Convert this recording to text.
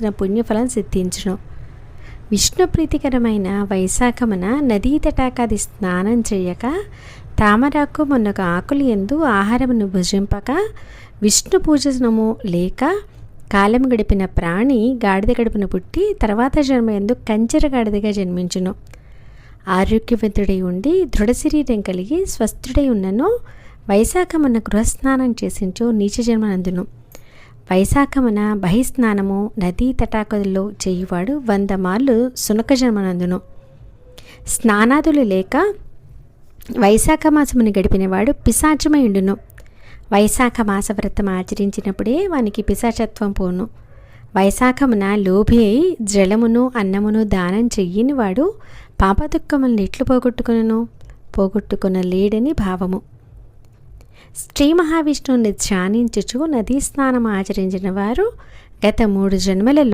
పుణ్యఫలం సిద్ధించును. విష్ణు ప్రీతికరమైన వైశాఖమున నదీ తటాకాది స్నానం చేయక తామరాకు మొన్నొక ఆకులు ఎందు ఆహారమును భుజింపక విష్ణు పూజనము లేక కాలం గడిపిన ప్రాణి గాడిద గడుపున పుట్టి తర్వాత జన్మ ఎందు కంచెర గాడిదగా జన్మించును. ఆరోగ్యవంతుడై ఉండి దృఢ శరీరం కలిగి స్వస్థుడై ఉన్నను వైశాఖమున్న గృహస్నానం చేసించో నీచ జన్మనందును. వైశాఖమున బహిస్నానము నదీ తటాకదుల్లో చేయువాడు వంద మార్లు సునక జన్మనందును స్నానాదులు లేక వైశాఖ మాసమును గడిపినవాడు పిశాచమై ఉండును. వైశాఖ మాస వ్రతం ఆచరించినప్పుడే వానికి పిశాచత్వం పోను. వైశాఖమున లోభి అయి జలమును అన్నమును దానం చెయ్యని వాడు పాపదుఃఖములను ఎట్లు పోగొట్టుకును పోగొట్టుకున లేడని భావము. శ్రీ మహావిష్ణువుని ధ్యానించుచు నదీ స్నానం ఆచరించిన వారు గత మూడు జన్మలలో